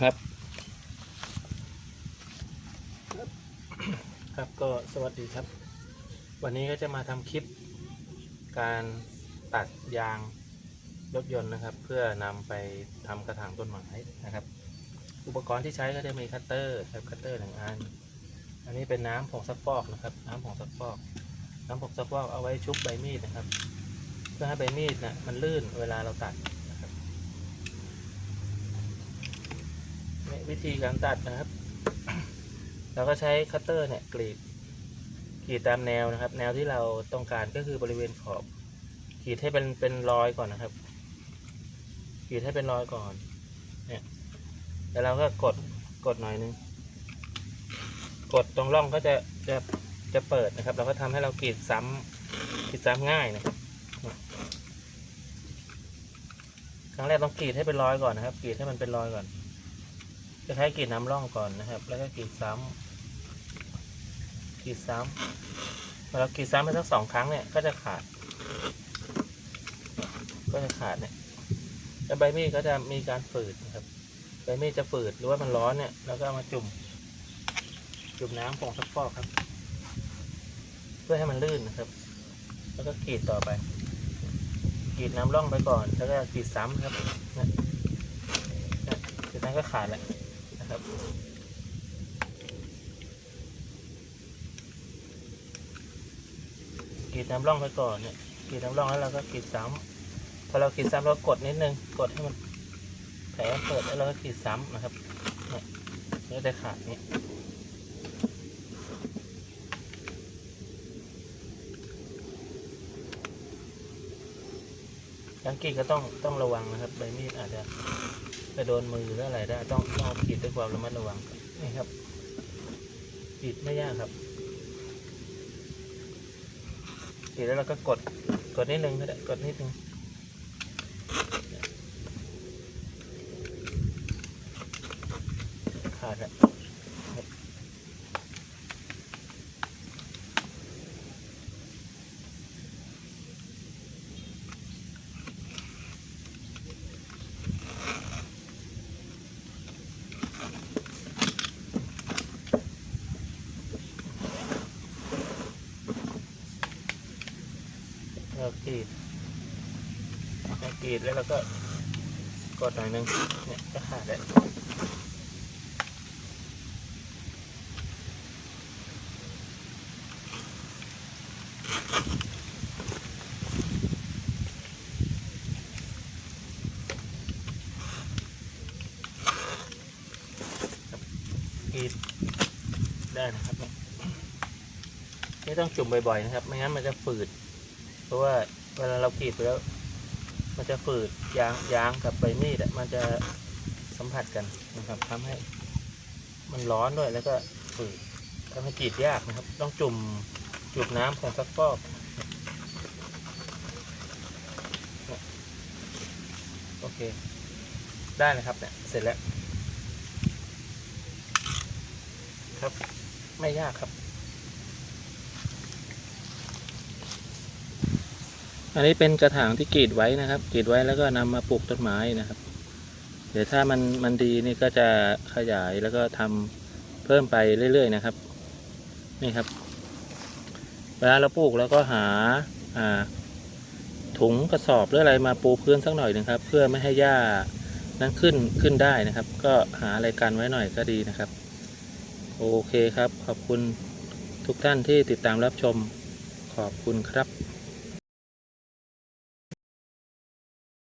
ครับ ครับก็สวัสดีครับ วันนี้ก็จะมาทำคลิป การตัดยางรถยนต์นะครับ เพื่อนำไปทำกระถางต้นไม้นะครับ อุปกรณ์ที่ใช้ก็จะมีคัตเตอร์ครับคัตเตอร์หนึ่งอัน อันนี้เป็นน้ำผงซักฟอกนะครับ น้ำผงซักฟอก น้ำผงซักฟอกเอาไว้ชุบใบมีดนะครับ เพื่อให้ใบมีดนะ่ะมันลื่นเวลาเราตัดนะครับนี่ วิธีการตัดนะครับ เราก็ใช้คัตเตอร์เนี่ยกรีดกรีดตามแนวนะครับ แนวที่เราต้องการก็คือบริเวณขอบกรีดให้เป็นเป็นรอยก่อนนะครับกรีดให้เป็นรอยก่อนเนี่ยแล้วเราก็กดกดหน่อยนึงกดตรงร่องก็จะจะจะเปิดนะครับ เราก็ทำให้เรากรีดซ้ำกรีดซ้ำง่ายนะครับครั้งแรกต้องกรีดให้เป็นรอยก่อนนะครับกรีดให้มันเป็นรอยก่อน จะใช้กรีดน้ำร่องก่อนนะครับ แล้วก็กรีดซ้ำกรีดซ้ำเวลากรีดซ้ำไปสักสองครั้งเนี่ยก็จะขาด ก็จะขาดเนี่ยแล้วใบมีดก็จะมีการฝืดนะครับ ใบมีดจะฝืดหรือว่ามันร้อนเนี่ยเราก็มาจุ่ม จุ่มน้ำผงซักฟอกครับ เพื่อให้มันลื่นนะครับ แล้วก็กรีดต่อไปกรีดน้ำร่องไปก่อน แล้วก็กรีดซ้ำครับเนี่ยเนี่ยเสร็จนั้นก็ขาดแล้วนะ ครับกรีดน้ำร่องไปก่อนเนี่ยกรีดน้ำร่องแล้วเราก็กรีดซ้ำพอเรากรีดซ้ำเรากดนิดนึงกดให้มันแผลเปิดแล้วเราก็กรีดซ้ำนะครับเนี่ยมันก็จะขาดนี่ยการกรีดก็ต้องต้องระวังนะครับใบมีดอาจจะ ไปโดนมือหรืออะไรได้ต้องต้องปิดด้วยความระมัดระวังนี่ครับปิดไม่ยากครับปิดแล้วเราก็กดกดนิดนึงก็ได้กดนิดนึงขาดแล้ว เรากรีดเรากรีดแล้วเราก็กดหน่อยนึงเนี่ยก็ขาดแล้วกีดได้นะครับเนี่ยไม่ต้องจุ่มบ่อยๆนะครับ ไม่งั้นมันจะฝืด เพราะว่าเวลาเรากรีดไปแล้ว มันจะฝืดยางยางกับใบมีดอะมันจะสัมผัสกันนะครับทำให้ มันร้อนด้วยแล้วก็ฝืดทำให้กรีดยากนะครับ ต้องจุ่มจุ่มน้ำของซักฟอกโอเค ได้นะครับเนี่ยเสร็จแล้ว ครับ ไม่ยากครับ อันนี้เป็นกระถางที่กรีดไว้นะครับกรีดไว้แล้วก็นำมาปลูกต้นไม้นะครับ เดี๋ยวถ้ามันมันดีนี่ก็จะขยายแล้วก็ทำเพิ่มไปเรื่อย ๆ นะครับ นี่ครับ เวลาเราปลูกแล้วก็หาอ่าถุงกระสอบหรืออะไรมาปูพื้นสักหน่อยหนึงครับ เพื่อไม่ให้หญ้านั้นขึ้นขึ้นได้นะครับ ก็หาอะไรกันไว้หน่อยก็ดีนะครับ โอเคครับ ขอบคุณทุกท่านที่ติดตามรับชมขอบคุณครับ